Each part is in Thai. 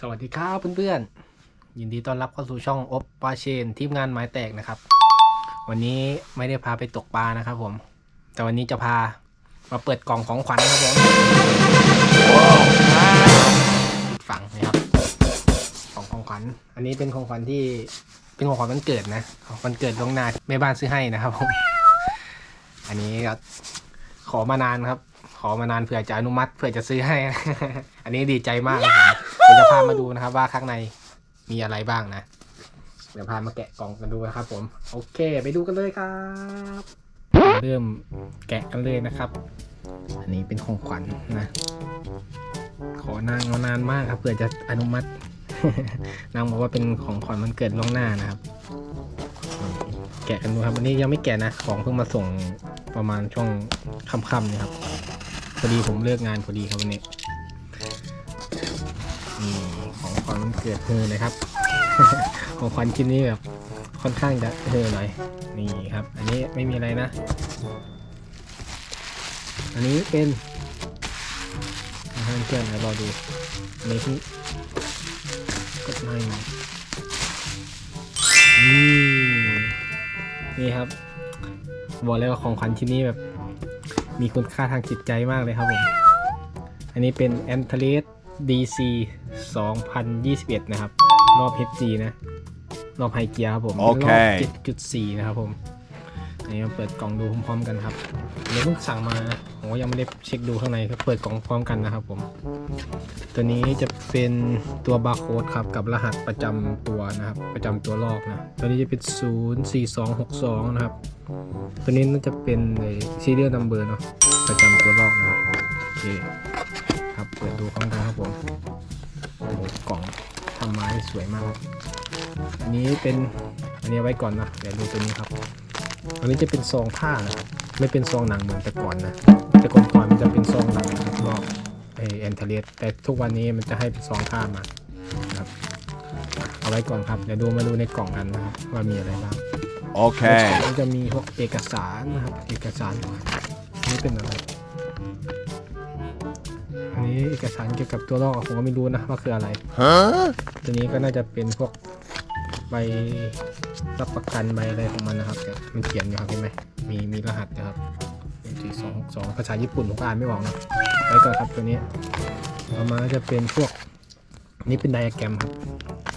สวัสดีครับเพื่อนๆ ยินดีต้อนรับเข้าสู่ช่องอบปลาเชน ทีมงานไม้แตกนะครับ วันนี้ไม่ได้พาไปตกปลานะครับผม แต่วันนี้จะพามาเปิดกล่องของขวัญครับผมฝังนะครับของของขวัญอันนี้เป็นของขวัญที่เป็นของขวัญวันเกิดนะของวันเกิดล่วงหน้าแม่บ้านซื้อให้นะครับผม อันนี้ก็ขอมานานครับ ขอมานานเผื่อจะอนุมัติเผื่อจะซื้อให้ อันนี้ดีใจมากครับ เดี๋ยวจะพามาดูนะครับ ว่าข้างในมีอะไรบ้างนะ เดี๋ยวพามาแกะกล่องกันดูนะครับผม โอเค ไปดูกันเลยครับ เริ่มแกะกันเลยนะครับ อันนี้เป็นของขวัญนะขอนางอานานมากครับเผื่อจะอนุมัติ นางบอกว่าเป็นของขวัญมันเกิดล่วงหน้านะครับ แกะกันดูครับวันนี้ยังไม่แกะนะ ของเพิ่งมาส่งประมาณช่วงค่ำๆนี่ครับพอดีผมเลิกงานพอดีครับวันนี้ ของขวัญมันเกิดเธอเลยครับ ของขวัญชิ้นนี้แบบค่อนข้างจะเธอหน่อยนี่ครับ อันนี้ไม่มีอะไรนะ อันนี้เป็นให้เพื่อนเดี๋ยวรอดูอันนี้ที่กดไม่นี่ครับบอกเลยว่าของขวัญชิ้นนี้แบบ มีคุณค่าทางจิตใจมากเลยครับผม อันนี้เป็น a n t l e s DC 2021 นะครับ รอบ HG นะ รอบไฮเกียร์ครับผมโอเค รอบ7.4 นะครับผมอันนี้มาเปิดกล่องดูพร้อมๆกันครับอันนี้เพิ่งสั่งมานะผมก็ยังไม่ได้เช็คดูข้างในก็เปิดกล่องพร้อมกันนะครับผม ตัวนี้จะเป็นตัวบาร์โค้ดครับกับรหัสประจำตัวนะครับ ประจำตัวลอกนะ ตัวนี้จะเป็น 04262 นะครับ ตัวนี้น่าจะเป็นซีเรียลนัมเบอร์เนาะประจำตัวลอกนะครับโอเคครับ เปิดดูพร้อมกันครับผมโอ้โหกล่องทำไม้สวยมากครับอันนี้เป็นอันนี้ไว้ก่อนนะเดี๋ยวดูตัวนี้ครับ อันนี้จะเป็นซองผ้านะครับไม่เป็นซองหนังเหมือนแต่ก่อนนะ แต่ก่อนก่อนมันจะเป็นซองหนังนะครับลอกไอแอนเทเลสแต่ทุกวันนี้มันจะให้เป็นซองผ้ามานะครับเอาไว้ก่อนครับเดี๋ยวดูมาดูในกล่องกันนะครับว่ามีอะไรบ้าง Okay. ก็จะมีพวกเอกสารนะครับเอกสารอันนี้เป็นอะไรอันนี้ เอกสารเกี่ยวกับตัวลอกผมก็ไม่รู้นะว่าคืออะไร Huh? ตัวนี้ก็น่าจะเป็นพวกใบรับประกันใบอะไรของมันนะครับเนี่ยมันเขียนอยู่ครับเห็นไหมมีมีรหัสนะครับสี่สองหกสองภาษาญี่ปุ่นผมก็อ่านไม่ออกนะไว้ก่อนครับตัวนี้ต่อมาจะเป็นพวกนี่เป็นไดอะแกรมครับ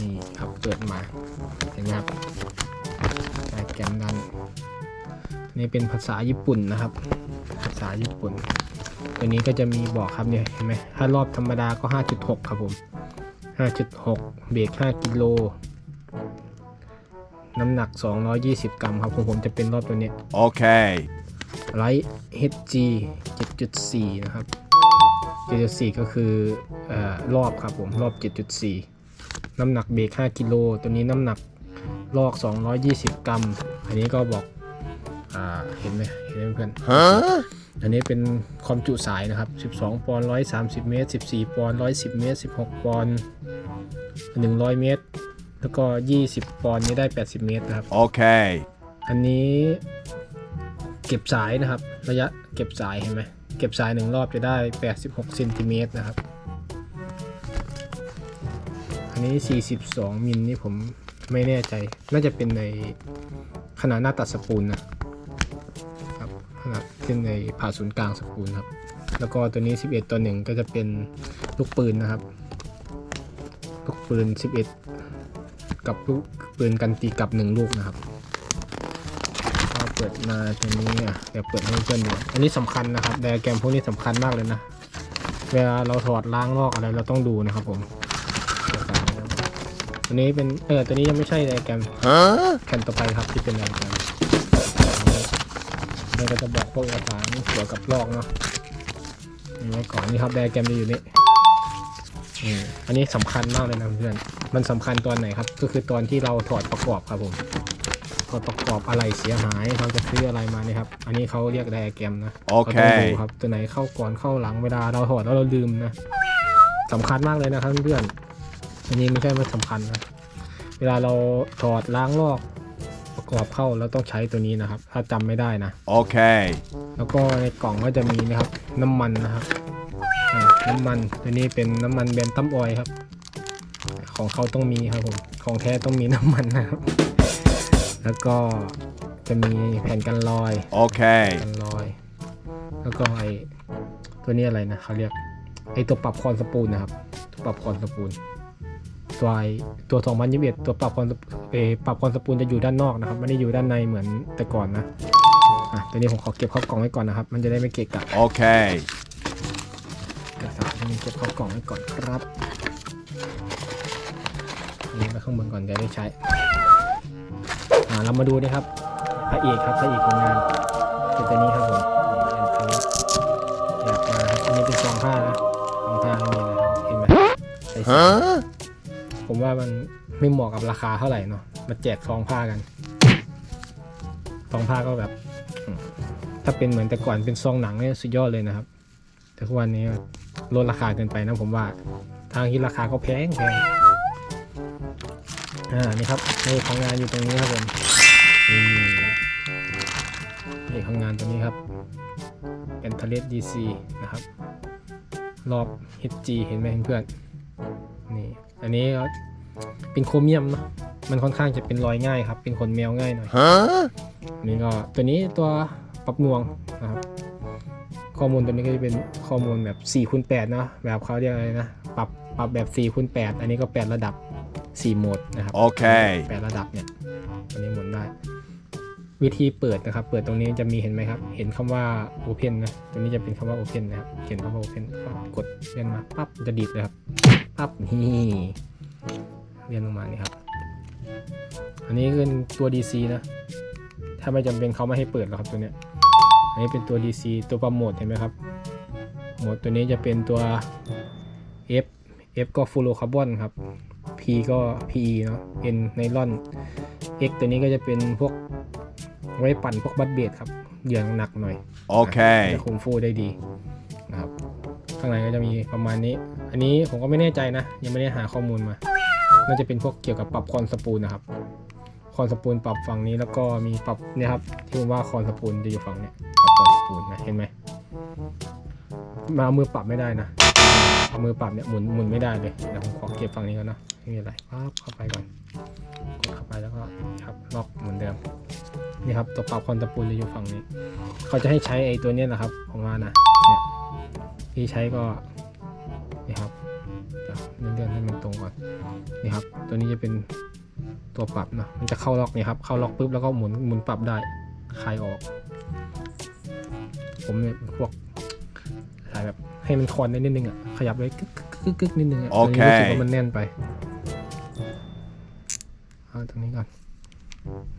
นี่ครับเปิดมาเห็นไหมครับไดอะแกรมด้านนี่เป็นภาษาญี่ปุ่นนะครับ ภาษาญี่ปุ่น ตัวนี้ก็จะมีบอกครับเนี่ยเห็นไหมถ้ารอบธรรมดาก็ 5.6 ครับผม 5.6 เบรก5กิโล น้ำหนัก 220 กรัมครับของผมจะเป็นรอบตัวเนี้ย Okay. ไลท์ HG 7.4 นะครับ 7.4 ก็คือเออรอบครับผม รอบ 7.4 น้ำหนักเบรก5กิโล ตัวนี้น้ำหนักลอก 220 กรัม อันนี้ก็บอก อ่า เห็นไหมเห็นไหมเพื่อน Huh? อันนี้เป็นความจุสายนะครับ 12 ปอนด์130 เมตร 14 ปอนด์110 เมตร 16 ปอนด์100 เมตร แล้วก็ 20 ปอนด์นี่ได้ 80 เมตรนะครับ Okay. อันนี้เก็บสายนะครับ ระยะเก็บสายเห็นไหม เก็บสายหนึ่งรอบจะได้ 86เซนติเมตรนะครับ อันนี้ 42 มิลนี่ผมไม่แน่ใจ น่าจะเป็นในขนาดหน้าตัดสปูลนะครับข นาดขึ้นในผ่าศูนย์กลางสปูลครับ แล้วก็ตัวนี้ 11 ตัวหนึ่งก็จะเป็นลูกปืนนะครับ ลูกปืน 11 กับลูกปืนกันตีกลับหนึ่งลูกนะครับพอเปิดมาตรงนี้อะเดี๋ยวเปิดให้เพื่อนดูอันนี้สำคัญนะครับไดอะแกรมพวกนี้สำคัญมากเลยนะ เวลาเราถอดล้างลอกอะไรเราต้องดูนะครับผมตัวนี้เป็นเออตัวนี้ยังไม่ใช่ไดอะแกรม Huh? แผ่นต่อไปครับที่เป็นไดอะแกรม เราก็จะบอกพวกเอกสารเกี่ยวกับลอกเนาะนี่ไว้ก่อนนี่ครับไดอะแกรมจะอยู่นี่นี่อันนี้สำคัญมากเลยนะเพื่อน มันสำคัญตอนไหนครับ ก็คือตอนที่เราถอดประกอบครับผมก็ประกอบอะไรเสียหายเราจะซื้ออะไรมาเนี่ยครับ อันนี้เขาเรียกไดอะแกรมนะโอเคราต้องดูครับ ตัวไหนเข้าก่อนเข้าหลังเวลาเราถอดแล้วเราลืมนะสำคัญมากเลยนะครับเพื่อนอันนี้ไม่ใช่ไม่สำคัญนะ เวลาเราถอดล้างลอก ประกอบเข้าเราต้องใช้ตัวนี้นะครับ ถ้าจำไม่ได้นะ Okay. แล้วก็ในกล่องก็จะมีนะครับน้ำมันนะครับอ่าน้ำมันตัวนี้เป็นน้ำมันเบนตัมออยล์ครับ ของเขาต้องมีครับผมของแท้ต้องมีน้ำมันนะครับ แล้วก็จะมีแผ่นกันรอย Okay. กันรอย แล้วก็ไอตัวนี้อะไรนะเขาเรียกไอตัวปรับคอนสปูลนะครับตัวปรับคอนสปูล ตัวไอตัว 2021 ตัวปรับคอนสปูลเออปรับคอนสปูลจะอยู่ด้านนอกนะครับ ไม่ได้อยู่ด้านในเหมือนแต่ก่อนนะ อะ ตัวนี้ผมขอเก็บเข้ากล่องไว้ก่อนนะครับ มันจะได้ไม่เกะกะ Okay. เอกสารนี้เก็บเข้ากล่องไว้ก่อนครับนี่ไว้ข้างบนก่อนจะได้ใช้ อ่า เรามาดูนะครับ พระเอกครับ พระเอกของงานคือตัวนี้ครับผมนี่เป็นตัวอยากมาครับอันนี้เป็นซองผ้านะซองผ้านี่นะครับเห็นไหมใส่สี Huh? ผมว่ามันไม่เหมาะกับราคาเท่าไหร่เนาะมาแจกซองผ้ากันซองผ้าก็แบบ ถ้าเป็นเหมือนแต่ก่อนเป็นซองหนังเนี่ยสุดยอดเลยนะครับ แต่ทุกวันนี้ลดราคาเกินไปนะผมว่า ทางที่ราคาก็แพงแพงอ่านี่ครับนี่ของงานอยู่ตรงนี้ครับผมนี่ของงานตัวนี้ครับเป็นทะเลสดีซีนะครับ รอบ HG เห็นไหมเพื่อนนี่ อันนี้ก็เป็นโครเมียมเนาะมันค่อนข้างจะเป็นรอยง่ายครับ เป็นขนแมวง่ายหน่อย Huh? อันนี้ก็ตัวนี้ตัวปรับนวงนะครับข้อมูลตัวนี้ก็จะเป็นข้อมูลแบบ4คูณ8เนาะแบบเขาเรียกอะไรนะปรับปรับแบบ4คูณ8อันนี้ก็ 8 ระดับ 4 โหมดนะครับโอเค8ระดับเนี่ยตัวนี้หมุนได้ วิธีเปิดนะครับ เปิดตรงนี้จะมีเห็นไหมครับ เห็นคำว่า Open นะตัวนี้จะเป็นคำว่า Open นะครับ เขียนคำว่า Open ก็กดเลื่อนมาปั๊บจะดีดเลยครับปั๊บนี่เลื่อนลงมานี่ครับ อันนี้เป็นตัว DC นะ ถ้าไม่จำเป็นเขาไม่ให้เปิดหรอกครับตัวเนี้ย อันนี้เป็นตัว DC ตัวปั๊มโหมดเห็นไหมครับ โหมดตัวนี้จะเป็นตัว F F ก็ฟูโรคาร์บอนครับ P ก็ PE เนาะ N ไนลอน X ตัวนี้ก็จะเป็นพวก ไว้ปั่นพวกบัตเบดครับเหยื่อหนักหน่อย Okay. จะคุมฟูได้ดีนะครับข้างในก็จะมีประมาณนี้ อันนี้ผมก็ไม่แน่ใจนะ ยังไม่ได้หาข้อมูลมา น่าจะเป็นพวกเกี่ยวกับปรับคอนสปูลนะครับ คอนสปูลปรับฝั่งนี้แล้วก็มีปรับเนี่ยครับที่ผมว่าคอนสปูลจะอยู่ฝั่งเนี้ยปรับคอนสปูลนะเห็นไหมมาเอามือปรับไม่ได้นะเอามือปรับเนี่ยหมุนหมุนไม่ได้เลยเดี๋ยวผมขอเก็บฝั่งนี้ก่อนเนาะไม่มีอะไรปั๊บเข้าไปก่อน นี่ครับตัวปรับคอนสปูลจะอยู่ฝั่งนี้ เขาจะให้ใช้ไอ้ตัวเนี้ยนะครับ ของงานนะเนี่ยที่ใช้ก็นี่ครับเดี๋ยวเลื่อนๆให้มันตรงก่อนนี่ครับ ตัวนี้จะเป็นตัวปรับเนาะมันจะเข้าล็อกนี่ครับ เข้าล็อกปุ๊บแล้วก็หมุนหมุนปรับได้คลายออก ผมเนี่ยพวกสายแบบให้มันคอนได้นิดนึงอะขยับเลยกึกกึกกึกกึกนิดนึงอะโอเคตรงนี้รู้สึกว่ามันแน่นไปเอาตรงนี้ก่อน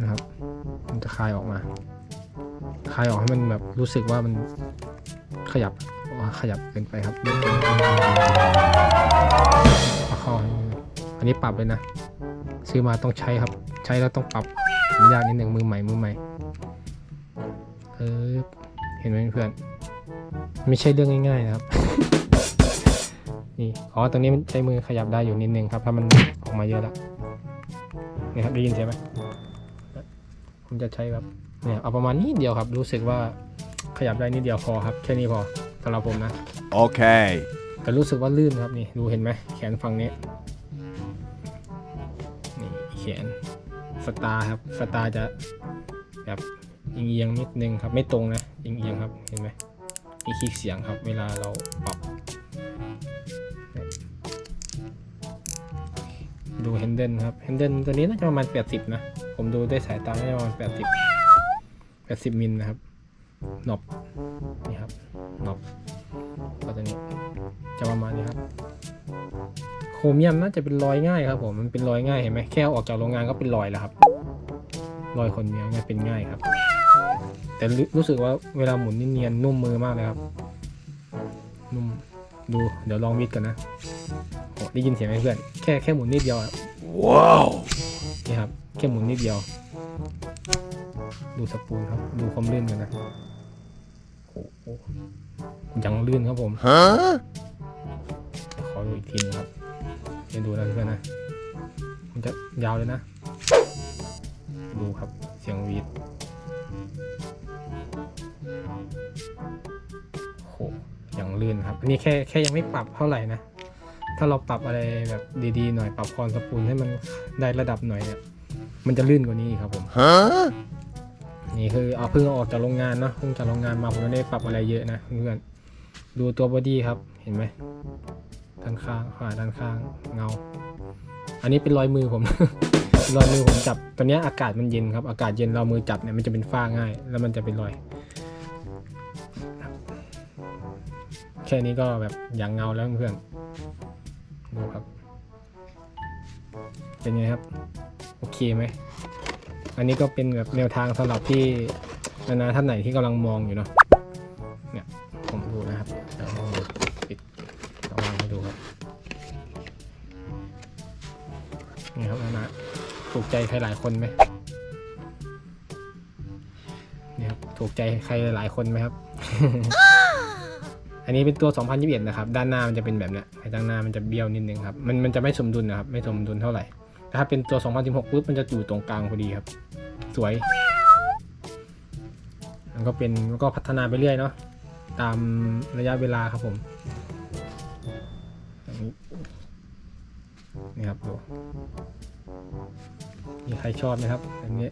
นะครับ มันจะคลายออกมา คลายออกให้มันแบบรู้สึกว่ามันขยับขยับเกินไปครับอันนี้ปรับเลยนะ ซื้อมาต้องใช้ครับ ใช้แล้วต้องปรับยากนิดหนึ่งมือใหม่มือใหม่เออเห็นไหมเพื่อน ไม่ใช่เรื่องง่ายๆนะครับนี่อ๋อตรงนี้มันใช้มือขยับได้อยู่นิดนึงครับถ้ามันออกมาเยอะแล้วนี่ครับได้ยินเสียงไหม ผมจะใช้แบบเนี่ยเอาประมาณนี้เดียวครับ รู้สึกว่าขยับได้นิดเดียวพอครับ แค่นี้พอสำหรับผมนะ Okay. แต่รู้สึกว่าลื่นครับนี่ดูเห็นไหมแขนฝั่งนี้นี่แขนสตาร์ครับสตาร์จะแบบเอียงๆนิดนึงครับ ไม่ตรงนะเอียงๆครับเห็นไหมมีคลิกเสียงครับ เวลาเราปรับเนี่ยดูเฮนเดนครับเฮนเดนตัวนี้น่าจะประมาณ 80 นะ ผมดูด้วยสายตาน่าจะประมาณ80 80มิลนะครับหนบนี่ครับหนบก็ตัวนี้จะประมาณนี้ครับ โครเมียมน่าจะเป็นรอยง่ายครับผมมันเป็นรอยง่ายเห็นไหมแค่ออกจากโรงงานก็เป็นรอยแล้วครับรอยคนเนี้ยเนี่ยเป็นง่ายครับ แต่รู้สึกว่าเวลาหมุนนี่เนียนนุ่มมือมากเลยครับ นุ่มดูเดี๋ยวลองวิดกันนะโอ้ได้ยินเสียงไหมเพื่อนแค่แค่หมุนนิดเดียวอะ Wow. นี่ครับแค่หมุนนิดเดียว ดูสปูลครับ ดูความลื่นกันนะโอ้โหยังลื่นครับผม Huh? ขอดูอีกทีนึงครับเดี๋ยวดูนะเพื่อนนะ มันจะยาวเลยนะ ดูครับเสียงหวีดโอ้โหอย่างลื่นครับอันนี้แค่แค่ยังไม่ปรับเท่าไหร่นะ ถ้าเราปรับอะไรแบบดีๆหน่อยปรับคอนสปูลให้มันได้ระดับหน่อยเนี่ยมันจะลื่นกว่านี้อีกครับผม Huh? นี่คือเอาเพิ่งเอาออกจากโรงงานเนาะเพิ่งจากโรงงานมาผมไม่ได้ปรับอะไรเยอะนะเพื่อนดูตัวบอดี้ครับเห็นไหมด้านข้างขวาด้านข้างเงา อันนี้เป็นรอยมือผม รอยมือผมจับตอนเนี้ยอากาศมันเย็นครับอากาศเย็นเรามือจับเนี่ยมันจะเป็นฝ้าง่าย แล้วมันจะเป็นรอยแค่นี้ก็แบบอย่างเงาแล้วเพื่อน ดูครับ เป็นไงครับ โอเคไหม อันนี้ก็เป็นแบบแนวทางสำหรับที่นานาท่านไหนที่กำลังมองอยู่เนาะเนี่ยผมดูนะครับเดี๋ยวลองดูปิดลองวางให้ดูครับนี่ครับนานาถูกใจใครหลายคนไหมนี่ครับถูกใจใครหลายคนไหมครับ อันนี้เป็นตัว 2021 นะครับ ด้านหน้ามันจะเป็นแบบนี้ไอ้ด้านหน้ามันจะเบี้ยวนิดนึงครับ มันมันจะไม่สมดุลนะครับ ไม่สมดุลเท่าไหร่ ถ้าเป็นตัว 2016ปุ๊บ มันจะอยู่ตรงกลางพอดีครับ สวย มันก็เป็นมันก็พัฒนาไปเรื่อยเนาะ ตามระยะเวลาครับผมอันนี้นี่ครับดูมีใครชอบไหมครับอันนี้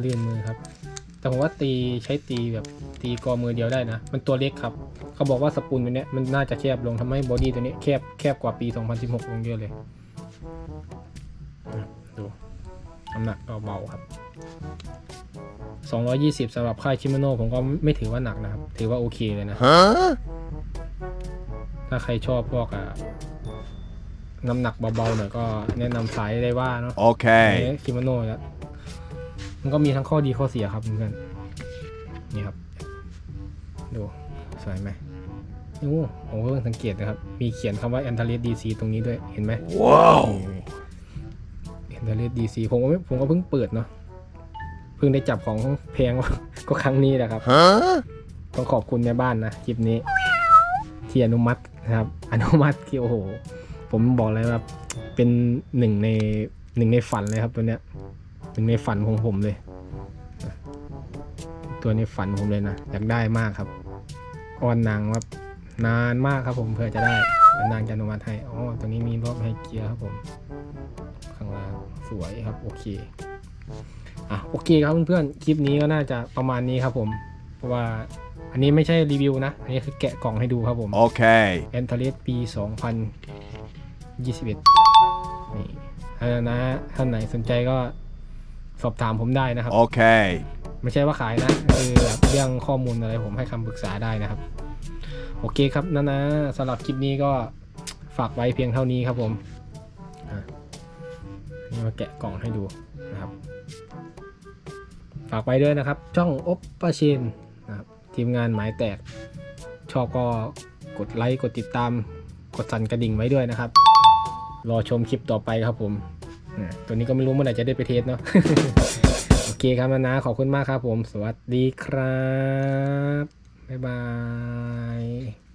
เลื่อนมือครับ แต่ผมว่าตีใช้ตีแบบตีกอมือเดียวได้นะ มันตัวเล็กครับ เขาบอกว่าสปูลตัวเนี้ยมันน่าจะแคบลงทำให้บอดี้ตัวนี้แคบแคบกว่าปี 2016 ลงเยอะเลยอะดูน้ำหนักก็เบาครับ 220สำหรับค่ายชิมโนผมก็ไม่ถือว่าหนักนะครับ ถือว่าโอเคเลยนะ Huh? ถ้าใครชอบพวกอะน้ำหนักเบาๆหน่อยก็แนะนำสายได้ว่าเนาะ Okay. คิโมโนะแล้ว มันก็มีทั้งข้อดีข้อเสียครับเพื่อนนี่ครับ ดูสวยไหมโอ้ผมเพิ่งสังเกตนะครับ มีเขียนคำว่า a n t a l e s DC ตรงนี้ด้วย เห็นไหม Whoa. a n t a l e s DC ผมก็ไม่ผมก็เพิ่งเปิดเนาะ เพิ่งได้จับของแพงก็ครั้งนี้แหละครับ Huh? ต้องขอบคุณแม่บ้านนะคลิปนี้ ที่อนุมัตินะครับ อนุมัติที่โอ้โห ผมบอกเลยว่าเป็นหนึ่งในหนึ่งในฝันเลยครับตัวเนี้ย หนึ่งในฝันของผมเลยนะตัวในฝันผมเลยนะ อยากได้มากครับอ้อนนางว่านานมากครับผมเพื่อจะได้แล้วนางจะอนุมัติให้อ๋อตัวนี้มีรอบให้เกียร์ครับผมข้างล่างสวยครับโอเคอะโอเคครับเพื่อนๆคลิปนี้ก็น่าจะประมาณนี้ครับผม เพราะว่าอันนี้ไม่ใช่รีวิวนะ อันนี้คือแกะกล่องให้ดูครับผม Okay. แอนท l เลสปี 2021 นี่ถ้านะท่านไหนสนใจก็ สอบถามผมได้นะครับ Okay. ไม่ใช่ว่าขายนะคือแบบเรื่องข้อมูลอะไรผมให้คำปรึกษาได้นะครับ โอเคครับนะนะสำหรับคลิปนี้ก็ฝากไว้เพียงเท่านี้ครับผมอะนี่มาแกะกล่องให้ดูนะครับ ฝากไว้ด้วยนะครับ ช่องอบปาชินนะครับทีมงานหมายแตก ชอบก็กดไลค์กดติดตาม กดสั่นกระดิ่งไว้ด้วยนะครับ รอชมคลิปต่อไปครับผมอะ ตัวนี้ก็ไม่รู้เมื่อไหร่จะได้ไปเทสเนาะโอเคครับนะนะขอบคุณมากครับผม สวัสดีครับ บ๊ายบาย